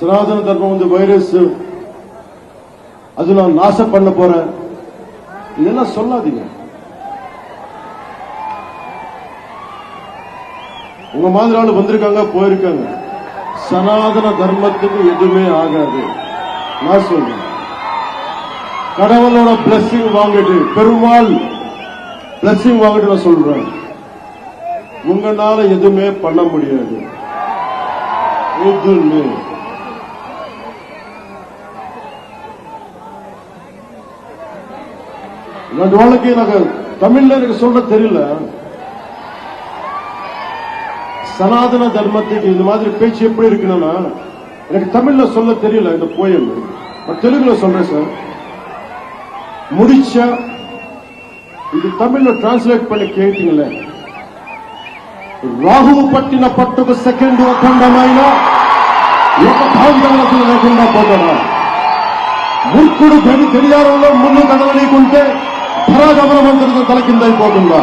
சனாதன தர்மம் வந்து வைரஸ் அது நான் நாசம் பண்ண போறேன். இதெல்லாம் சொல்லாதீங்க. உங்க மாதிரி ஆளு வந்திருக்காங்க போயிருக்காங்க. சனாதன தர்மத்துக்கு எதுவுமே ஆகாது. நான் சொல்றேன். கடவுளோட பிளஸிங் வாங்கிட்டு பெருமாள் பிளஸிங் வாங்கிட்டு நான் சொல்றேன். உங்களால எதுவுமே பண்ண முடியாது. எதுவுமே இல்லாட்டி வாழ்க்கை எனக்கு தமிழ்ல எனக்கு சொல்ல தெரியல சனாதன தர்மத்துக்கு இந்த மாதிரி பேச்சு எப்படி இருக்குன்னா எனக்கு தமிழ்ல சொல்ல தெரியல இந்த போயம் பட் தெலுங்குல சொல்றேன் சார் முடிச்ச இது தமிழ்ல டிரான்ஸ்லேட் பண்ணி கேட்டீங்களே రాహువు పట్టిన పట్టుకు సెకండ్ అఖండమైన ఒక భాంతవలకు లేకుండా పోతాడా మూర్ఖుడు గడి గడియారంలో ముందు కదలనీకుంటే ధరాగమనమంతటితో తల కిందైపోతుందా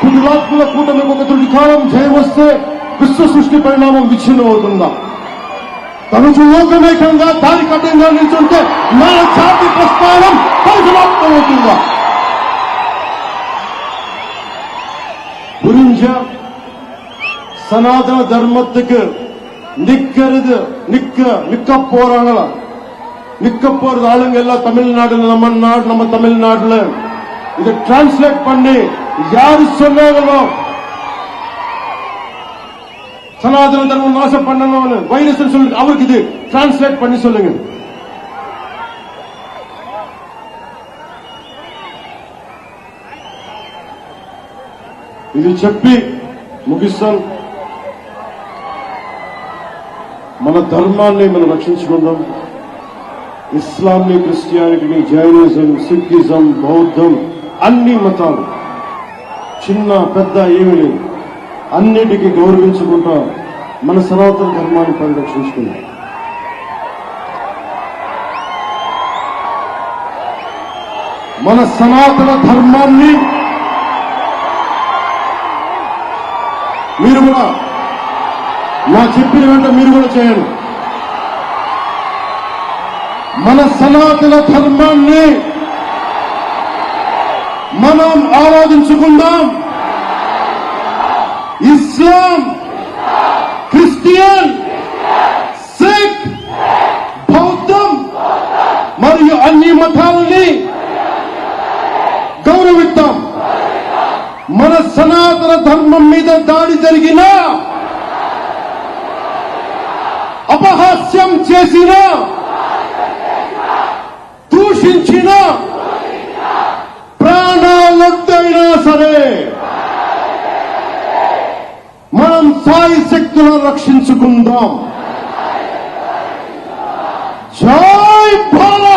కుటిలాత్మల కూటమికి ఒక తుడి కాలం జయం వస్తే విశ్వ సృష్టి పరిణామం విచ్ఛిన్నం అవుతుందా తనకు లోకమేకంగా దారి కఠినంగా నిల్చుంటే నా జాతి ప్రస్థానం పరిసమాప్తం అవుతుందా புரிஞ்ச சனாதன தர்மத்துக்கு நிக்கிறது நிக்க நிக்க போறாங்களா நிக்க போறது ஆளுங்க எல்லாம் தமிழ்நாடுல நம்ம நாடு நம்ம தமிழ்நாடுல இதை டிரான்ஸ்லேட் பண்ணி யாரு சொன்னாங்களோ சனாதன தர்மம் நாசம் பண்ணணும்னு வைரஸ் சொல்லி அவருக்கு இது டிரான்ஸ்லேட் பண்ணி சொல்லுங்க ఇది చెప్పి ముగిస్తాను మన ధర్మాన్ని మనం రక్షించుకుందాం ఇస్లాంని క్రిస్టియానిటీని జైనిజం సిక్కిజం బౌద్ధం అన్ని మతాలు. చిన్న పెద్ద ఏమి లేదు అన్నిటికీ గౌరవించుకుంటా మన సనాతన ధర్మాన్ని పరిరక్షించుకున్నాం మన సనాతన ధర్మాన్ని మీరు కూడా నా చెప్పిన వెంట మీరు కూడా చేయండి. మన సనాతన ధర్మాన్ని మనం ఆరాధించుకుందాం. ఇస్లాం క్రిస్టియన్ సిక్ బౌద్ధం మరియు అన్ని మతాలని గౌరవిద్దాం. మన సనాతన ధర్మం మీద దాడి జరిగిన అపహాస్యం చేసినా ఆశించిన ప్రాణాలొద్దైనా సరే మనం సాయి శక్తులను రక్షించుకుందాం. జై భారత్!